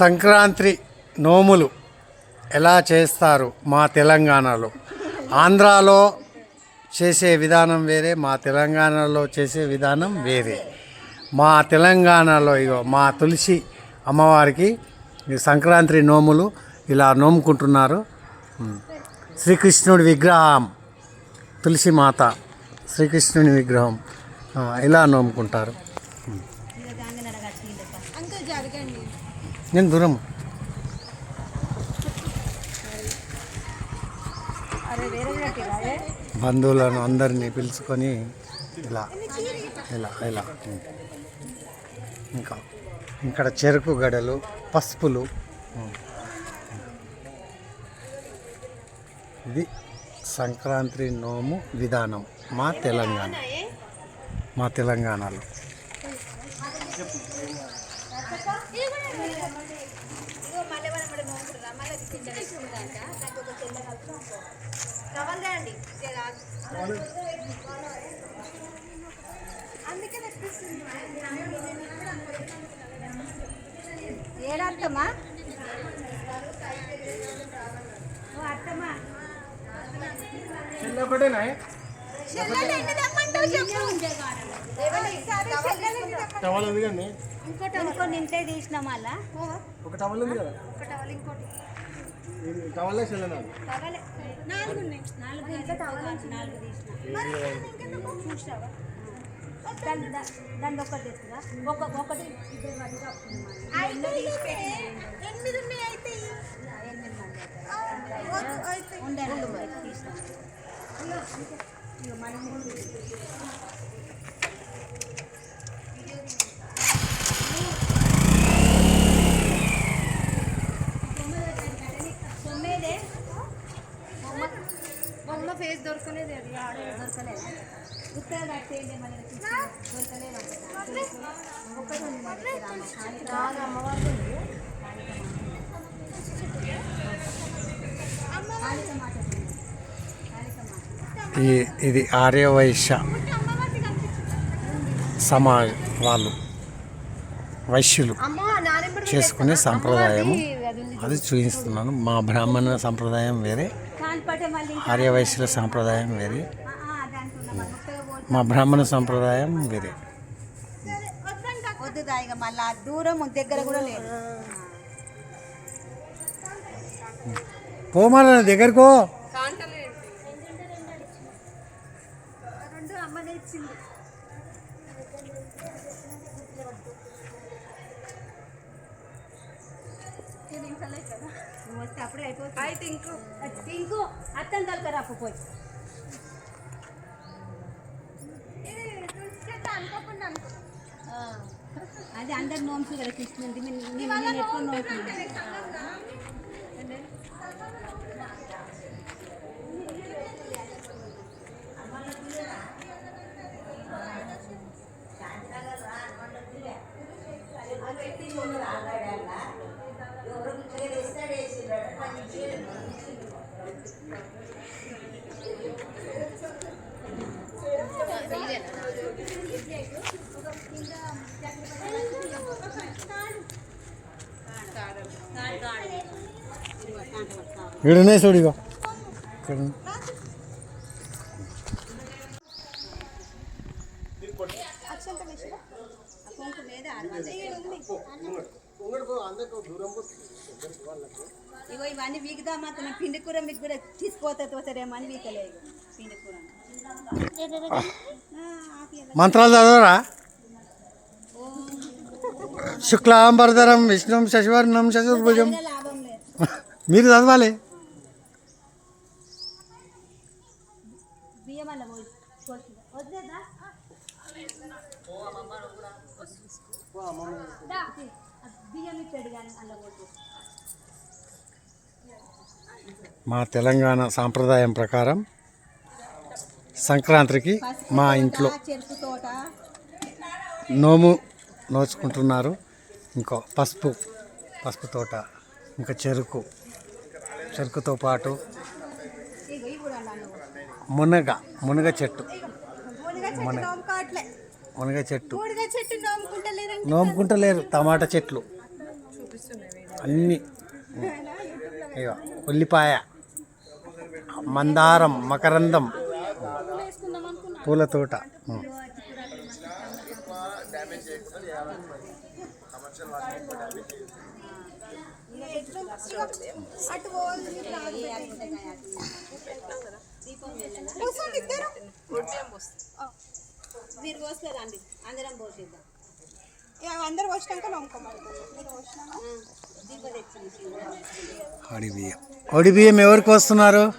సంక్రాంతి నోములు ఎలా చేస్తారు మా తెలంగాణలో? ఆంధ్రాలో చేసే విధానం వేరే మా తెలంగాణలో చేసే విధానం వేరే. మా తెలంగాణలో ఇగో మా తులసి అమ్మవారికి సంక్రాంతి నోములు ఇలా నోముకుంటున్నారు. శ్రీకృష్ణుడి విగ్రహం తులసి మాత శ్రీకృష్ణుని విగ్రహం ఇలా నోముకుంటారు. నేను దూరం బంధువులను అందరినీ పిలుచుకొని ఇలా ఇలా ఇలా ఇంకా ఇక్కడ చెరుకు గడలు పసుపులు ఇది సంక్రాంతి నోము విధానం మా తెలంగాణ మా తెలంగాణలో ఏడత్తమ్మా అత్తమ్మా. ఇంకోటి నింటే తీసిన మళ్ళా ఒక టవల్ ఉంది కదా. టవల్ టవలే. నాలుగు? ఉన్నాయి. నాలుగు ఇంకా టవల్ నాలుగు తీసిన. చూసావా దాని దా- దాన్ని ఒక్కటి ఇద్దరు ఎనిమిది ఉన్నాయి అయితే. ఎనిమిది మంది తీసిన ఇక మనం తొమ్మిదే ఫేస్ దొరకలేదు అది. ఆడ దొరకలేదు. ఉత్తర కట్టేయండి మళ్ళీ దొరకలేదు ఒక్కటి ఉంది అమ్మవారు ఇది ఆర్యవైశ్య సమాజ్ వాళ్ళు వైశ్యులు చేసుకునే సంప్రదాయము. అది చూపిస్తున్నాను. మా బ్రాహ్మణ సంప్రదాయం వేరే. ఆర్యవైశ్యుల సంప్రదాయం వేరే. మా బ్రాహ్మణ సంప్రదాయం వేరే. మళ్ళా దూరం దగ్గర కూడా లేదు. పోమాల దగ్గరకో వస్తే అప్పుడే అయిపోతుంది. అయితే ఇంకో ఇంకో అత్తం కలకరా పోయి. అది అందరు నోమ్స్ కదా కృష్ణుడి నేను ఎక్కువ నోముతున్నాను వీడునే చూడిగో ఇక్కడ. ఇగో ఇవన్నీ వీకుదామా తన పిండి కూర మీకు కూడా తీసుకోతే తోసరేమో అని వీకలేదు పిండి కూర. మంత్రాలు చదవరా? శుక్లాంబరధరం విష్ణుం శశివర్ణం చతుర్భుజం. మీరు చదవాలి బియ్యం అలా పోయి పోసింది. వద్దేదా దా. బియ్యం ఇచ్చాడు కానీ అలా పోతుంది మా తెలంగాణ సాంప్రదాయం ప్రకారం సంక్రాంతికి మా ఇంట్లో నోము నోచుకుంటున్నారు. ఇంకో పసుపు పసుపు తోట ఇంకా చెరుకు చెరుకుతో పాటు మునగ మునగ చెట్టు. మునగ మునగ చెట్టు. నోముకుంటలేరు టమాటా చెట్లు. అన్నీ. ఇక ఉల్లిపాయ. మందారం మకరందం పూల తోట మీరు పోసుకోరండి అందరం పోసేద్దాం. అందరు బియ్యం ఒడి బియ్యం ఎవరికి వస్తున్నారు?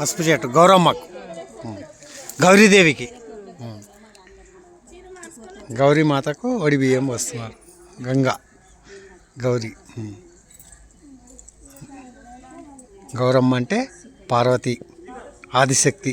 పసుపు చెట్టు గౌరమ్మకు. గౌరీదేవికి. గౌరీ మాతకు ఒడి బియ్యం వస్తున్నారు. గంగా గౌరీ. గౌరమ్మ అంటే పార్వతి ఆదిశక్తి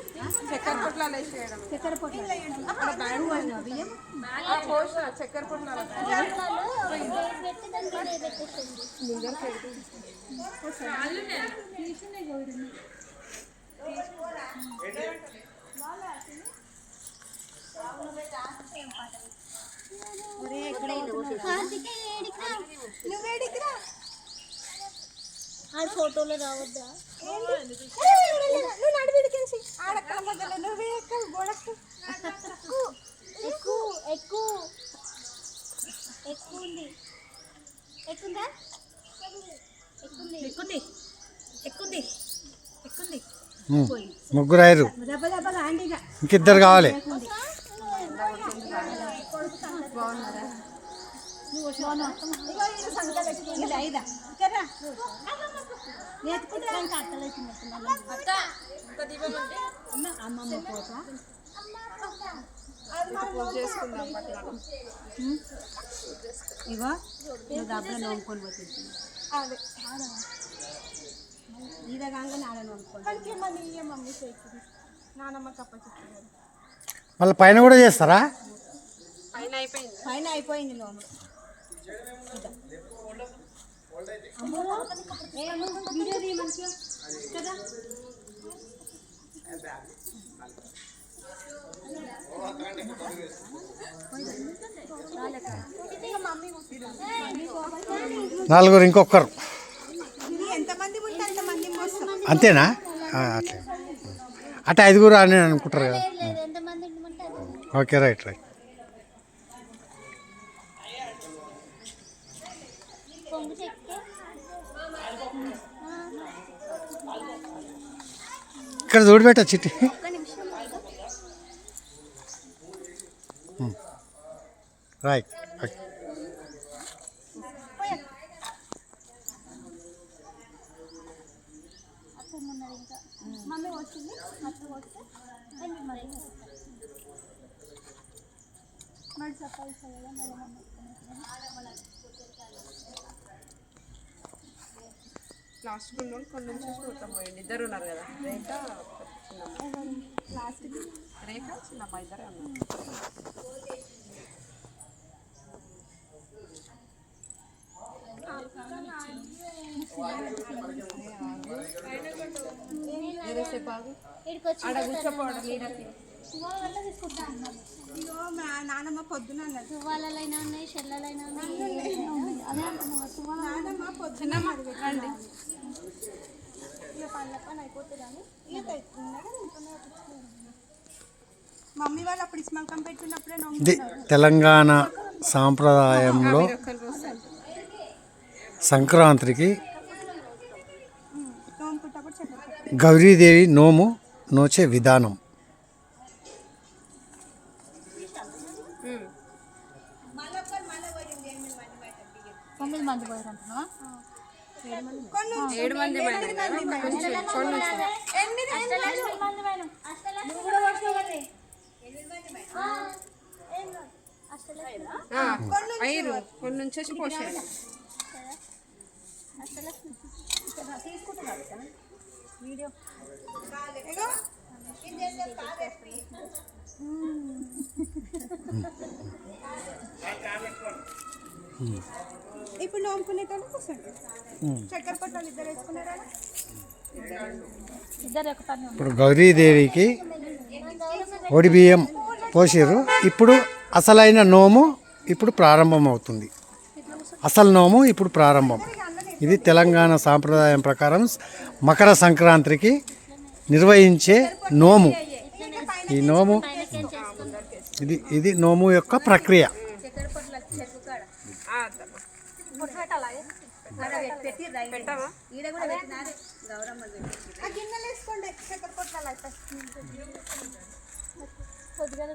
చక్కెర పొట్లాలు వేసేయడం చక్కెర చక్కెర పొట్లాలు. నువ్వేడికిరా ఆ ఫోటోలో రావద్దా నువ్వు నడివిడికించి ఆడక్కడ మధ్యలో నువ్వే ఎక్కవు గోడకు ఎక్కువ ఎక్కువ ఎక్కువ ఉంది ఎక్కుందా ఎక్కుంది ఎక్కుంది ఎక్కుంది ఎక్కుంది ఉం. ముగ్గురు ఐదు దెబ్బ దెబ్బ రాండి ఇక ఇంకిద్దరు కావాలి ఇగో ఇది సంకల్ పెట్టుకోండి. ఇది ఐదా ఇక్కడ్రా. నేర్చుకుంటా అమ్మ అమ్మమ్మ పోత నువ్వు నోముకొని పోతుంది ఈద మళ్ళీ ఇయ్య మమ్మీ చేస్తుంది నానమ్మ కప్ప చెప్తుంది మళ్ళీ పైన కూడా చేస్తారా? పైన అయిపోయింది పైన అయిపోయింది వీడియో మంచిగా. కదా? నలుగురు ఇంకొకరు ఇది ఎంతమంది ఉంటే అంతమంది మోస్తాం అంతేనా? అట్లే. అటు ఐదుగురు అని అనుకుంటారు కదా. Okay right right. ఇక్కడ చూడబెట్ట చిట్టి. రైట్ ఓకే అక్కడ ఉన్నది ఇంకా మమ్మీ వచ్చింది అట్లా వస్తే అండ్ మరి మరి సఫాయి చేయాలి మరి మమ్మీ లాస్ట్ ఉన్న కొన్ని నుంచి చూద్దాం పోయింది ఇద్దరు ఉన్నారు కదా రేఖ లాస్ట్ రేఖ చిన్నమ్మ ఇద్దరే ఉన్నారు ఏదేసేపు ఆగు. ఇక్కడికి వచ్చి ఆడ కూర్చోపోవడం నీడకి తువ్వాల తీసుకుంటా అన్నాను ఇగో మా నానమ్మ పొద్దున అన్నది తువ్వాలైనా ఉన్నాయి చెల్లలైనా ఉన్నాయి అదే అంటున్నా నానమ్మ పొద్దున ఇక పనుల పని అయిపోతుంది అని ఇక ఇది తెలంగాణ సాంప్రదాయంలో సంక్రాంతికి గౌరీదేవి నోము నోచే విధానం. ఏడు మంది ఎనిమిది ఐదు. కొన్ని పోసేయాలి వీడియో ఇప్పుడు నోముకునేటోళ్ళు కూర్చోండి. చక్కెర పట్టాలు ఇద్దరు వేసుకున్నారా? ఇప్పుడు గౌరీదేవికి ఒడి బియ్యం పోసిర్రు. ఇప్పుడు అసలైన నోము ఇప్పుడు ప్రారంభం అవుతుంది అసలు నోము ఇప్పుడు ప్రారంభం. ఇది తెలంగాణ సాంప్రదాయం ప్రకారం మకర సంక్రాంతికి నిర్వహించే నోము. ఈ నోము ఇది ఇది నోము యొక్క ప్రక్రియ. చక్కెర పని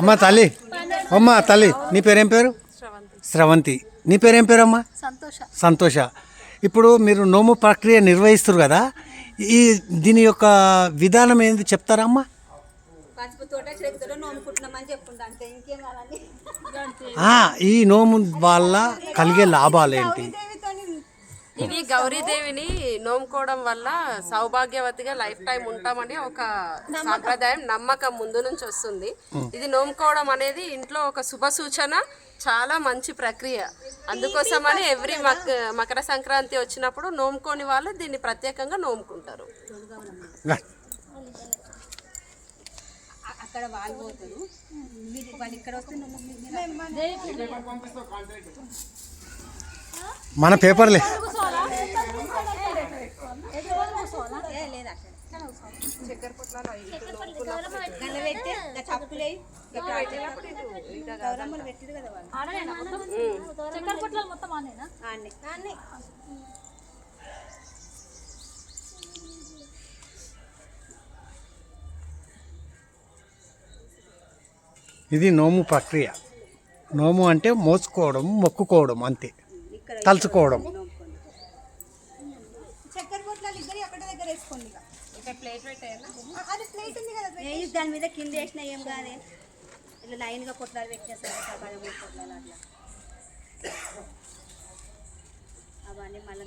అమ్మ తల్లి. అమ్మ తల్లి. నీ పేరేం పేరు? స్రవంతి నీ పేరేం పేరు అమ్మా సంతోష. సంతోష. ఇప్పుడు మీరు నోము ప్రక్రియ నిర్వహిస్తారు కదా ఈ దీని యొక్క విధానం ఏంది చెప్తారా అమ్మా? పసుపు తోట చెరుకు తోట నోముకుంటున్నామని చెప్పుకుంటా అంతే. ఇంకేం కావాలి ఆ, ఈ నోము వల్ల కలిగే లాభాలు ఏంటి? ఇది గౌరీదేవిని నోముకోవడం వల్ల సౌభాగ్యవతిగా లైఫ్ టైం ఉంటామని ఒక సాంప్రదాయం నమ్మకం ముందు నుంచి వస్తుంది. ఇది నోముకోవడం అనేది ఇంట్లో ఒక శుభ సూచన చాలా మంచి ప్రక్రియ. అందుకోసమని ఎవ్రీ మక మకర సంక్రాంతి వచ్చినప్పుడు నోముకోని వాళ్ళు దీన్ని ప్రత్యేకంగా నోముకుంటారు. గా. అక్కడ వాళ్ళు పోతారు. మీరు వాళ్ళు ఇక్కడ వస్తే మన పేపర్లే. ఏ లేదు అక్కడ. గల్ల పెట్టి చప్పులే. గౌరమ్మలు పెట్టిరు కదా వాళ్ళు. చక్కెర పొట్లాలు మొత్తం ఆనేనా ఇది నోము ప్రక్రియ. నోము అంటే మోసుకోవడం మొక్కుకోవడం అంతే. ఇక్కడ తలుచుకోవడం. నోముకోండి చక్కెర పొట్లాలు ఇద్దరు అక్కడ దగ్గర వేసుకోండి ఇక. ఇక్కడ ప్లేట్ పెట్టేయాలా? ఆ, అది ప్లేట్ ఉంది కదా ఏ దాని మీద కింద వేసినా ఏం కాదే? ఇట్లా లైన్గా పొట్లాలు పెట్టేస్తారు సగం మూడు పొట్లాలు అట్లా. అవన్నీ మళ్ళీ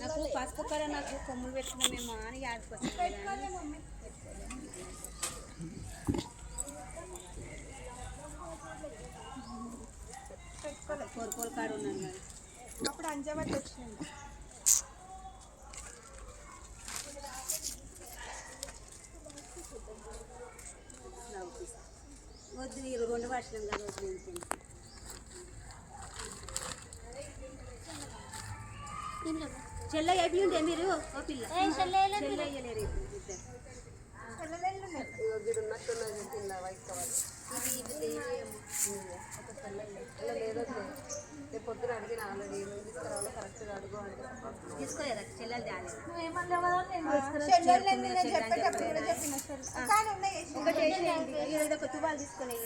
నాకు పసుపు కర నాకు కొమ్ములు పెట్టుకున్నామేమో అని ఆడుకొచ్చింది అప్పుడు అంజవతి వచ్చింది వద్దు మీరు? రెండు వర్షం కదా అయిపోయి ఉంటే మీరు ఓ పిల్ల. చెల్ల అయ్యలేరు ఇప్పుడు. ఇద్దరు. ఇది ఉన్నట్టున్నది కింద వైట్ కవర్ ఇలా లేదు రేపు పొద్దున అడిగిన ఆల్రెడీ ఏమేమి తీసుకురావాలో? కరెక్ట్గా అడుగు అంటే. తీసుకోలేదా? చెల్లెలు. ఒకటి తువాలు తీసుకొని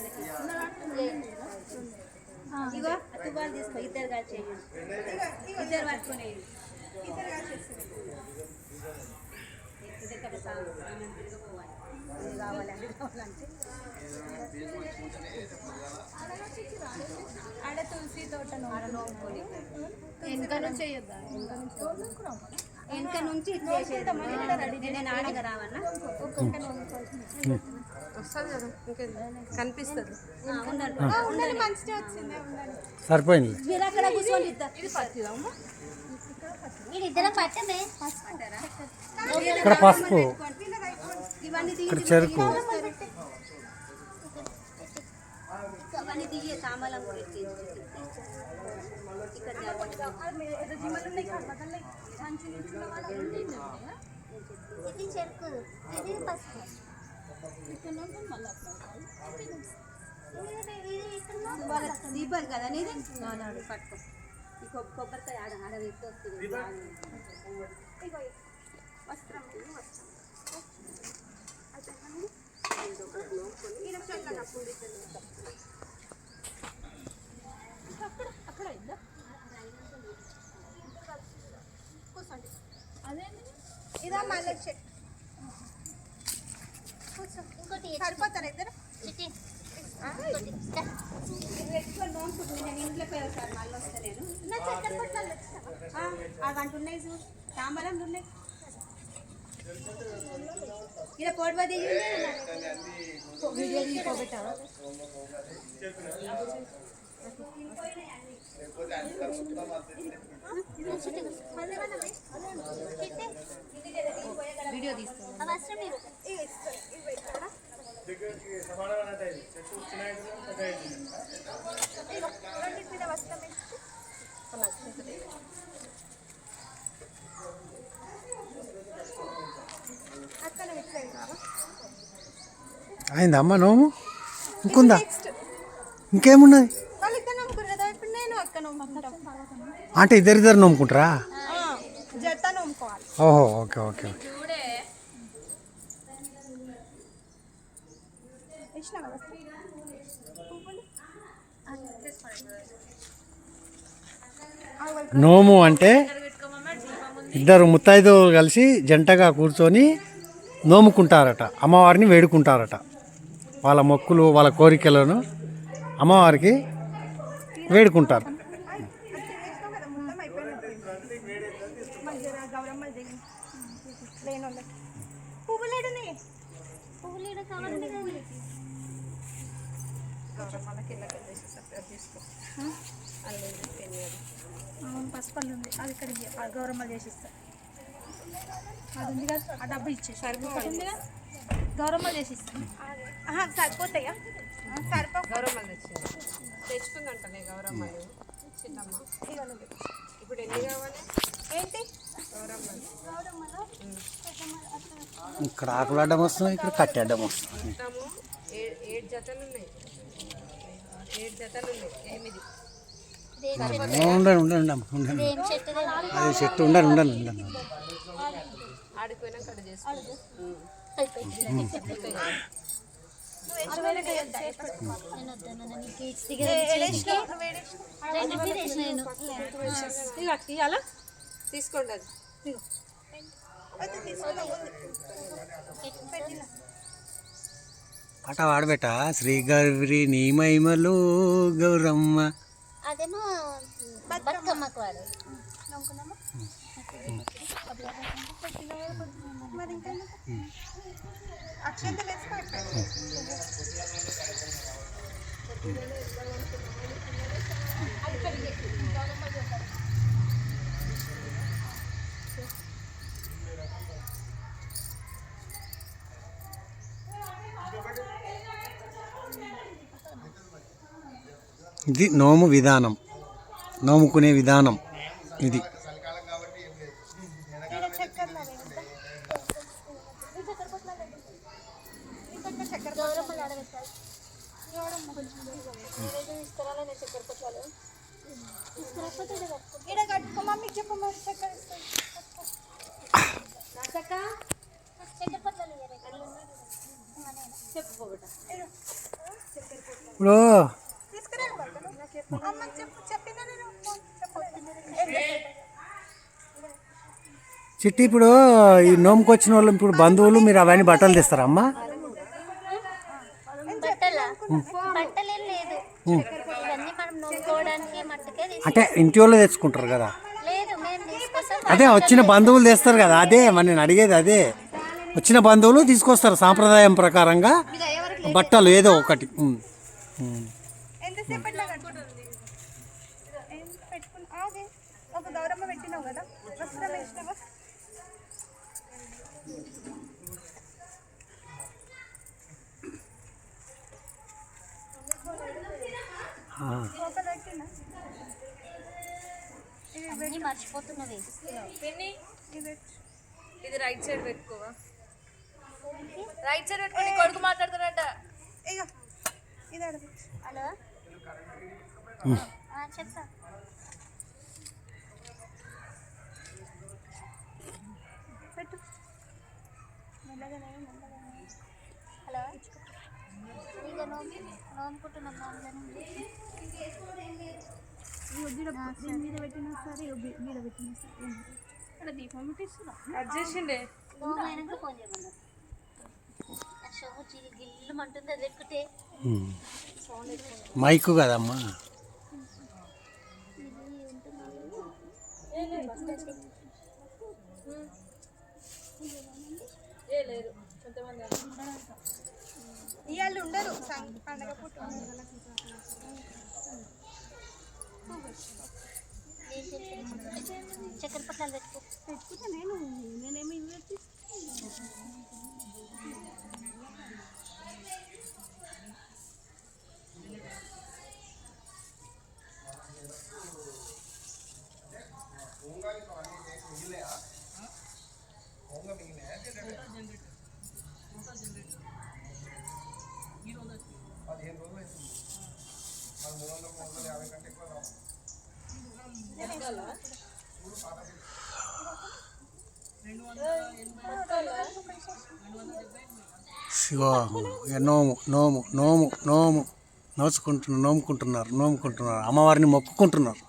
ఇగో ఆ తువాలు తీసుకో. ఇద్దరు కలిసి చేయండి. ఇద్దరు పట్టుకొని వేయండి. ఇక్కడ సాగు సామాన్ తిరగపోవాలి. ఇది కావాలి అది కావాలంటే ఆడ తులసి తోట ఆడ నోముకొని వెనక నుంచి వెనక నుంచి నేను ఆడగా రావన్నా వస్తుంది కదా ఇంకేం కనిపిస్తుంది సరిపోయింది మీరు అక్కడ ఇక్కడ పసుపు ఇక్కడ చెరుకు ఇక్కడ ఇది చెరుకు ఇది పసుపు వాళ్ళ దీపాలు కదా నీది నాడు పట్టుకో కొబ్బరికాయ ఆడ ఆడ ఎత్తు వస్తుంది ఇగో వస్త్రం వస్త్రం. అక్కడ ఇదా మళ్ళీ చెట్టు. కూర్చో. సరిపోతారా ఇద్దరు? ఇంకోటి దా. నేను ఇంట్లో పోయి మళ్ళీ అవి అంటున్నాయి ఉన్నాయి ఇలా పోటీ వీడియో తీసుకోబెట్టావా చిట్టి కూర్చో. వీడియో తీసుకో పెట్టలేదు కావా అయిందమ్మా నోము? ఇంకుందా? ఇంకేమున్నది? అంటే ఇద్దరిద్దరు నోముకుంటారా? ఓహో ఓకే ఓకే ఓకే. నోము అంటే ఇద్దరు ముత్తైదువులు కలిసి జంటగా కూర్చొని నోముకుంటారట. అమ్మవారిని వేడుకుంటారట. వాళ్ళ మొక్కులు వాళ్ళ కోరికలను అమ్మవారికి వేడుకుంటారు. పువ్వులేడు తినేసినాం గౌరమ్మలు కదా. పసుపల్లి ఉంది. అది ఇక్కడ గౌరమ్మలు చేసిస్తా. అది ఉంది కదా ఆ డబ్బు ఇచ్చేసి ఉందిగా గౌరమ్మలు చేసిస్తా. ఆహా, సరిపోతాయా? సరిపో గౌరమ్మలు తెచ్చింది తెచ్చుకుందంటనే గౌరమ్మలు చిన్నమ్మ. ఇప్పుడు ఎన్ని కావాలి? ఏంటి? గౌరమ్మలు గౌరమ్మలో ఇక్కడ ఆకులు అడ్డం వస్తుంది ఇక్కడ కట్టి అడ్డం ఏ- ఏడు జతలు ఉన్నాయి ఏడు జతలు ఉన్నాయి ఎనిమిది దేని చెట్టు ఉండండి ఉండండి ఉండండి ఉండండి. దేని చెట్టు దేని అది చెట్టు ఉండండి ఉండండి ఉండండి. తీసుకోండి అది. పాట పాడబెట్ట శ్రీ గౌరి నీ మహిమలు గౌరమ్మ. అదేమో బతుకమ్మకు వాడు అక్షంతలు ఇది నోము విధానం నోముకునే విధానం ఇది. ఇప్పుడు చిట్టి ఇప్పుడు ఈ నోముకు వచ్చిన వాళ్ళు ఇప్పుడు బంధువులు మీరు అవన్నీ బట్టలు తెస్తారా అమ్మా? అంటే ఇంటి వాళ్ళు తెచ్చుకుంటారు కదా? లేదు మేము తీసుకొస్తాం. అదే వచ్చిన బంధువులు తెస్తారు కదా అదే మరి నేను అడిగేది అదే. వచ్చిన బంధువులు తీసుకొస్తారు సాంప్రదాయం ప్రకారంగా బట్టలు ఏదో ఒకటి ఉమ్. ఉమ్. ఎంతసేపు పెట్టినా కట్టుకుంటుంది ఏం పెట్టుకున్నా అదే ఒక గౌరమ్మ పెట్టినావు కదా వస్త్రం వేసినావా ఆ. ఒక పెట్టినా అన్నీ మర్చిపోతున్నవి ఇది ఇది రైట్ సైడ్ పెట్టుకోవా రైట్ సైడ్ పెట్టుకోండి కొడుకు మాట్లాడుతున్నట్ట ఇగో ఇది అడుగు హలో? ఆ, చెప్తా పెట్టు. హలో? ఇక నోము నోముకుంటున్నాం నోములను మీద పెట్టినా సరే గీడ పెట్టినా సరే. ఇక్కడ దీపం పెట్టిస్తున్నా. ఫోన్ చేయమన్నారు. మైకు కదమ్మా. ఇవాళ ఉండరు పండగ పూట. ఉండరు. చక్కెర పట్టాలు పెట్టుకో. పెట్టుకుంటే నేను నేనేమి ఇక నోము నోము నోము నోము. నోచుకుంటున్నారు నోముకుంటున్నారు నోముకుంటున్నారు. అమ్మవారిని మొక్కుకుంటున్నారు.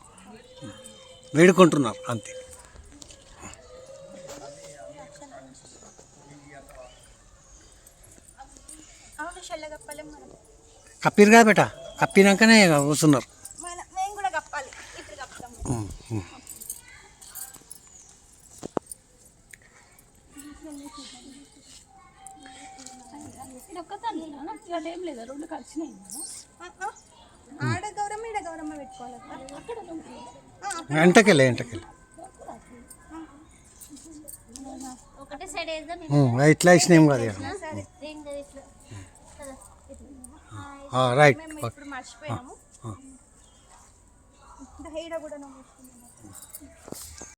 వేడుకుంటున్నారు అంతే. అవును షెల్ల కప్పాలి మనం కప్పిరు కదా బేట కప్పినాకనే కూర్చున్నారు. వేద్దాం. ఉమ్, ఇట్లా వేసినాం. సరే ఏం కదా రైట్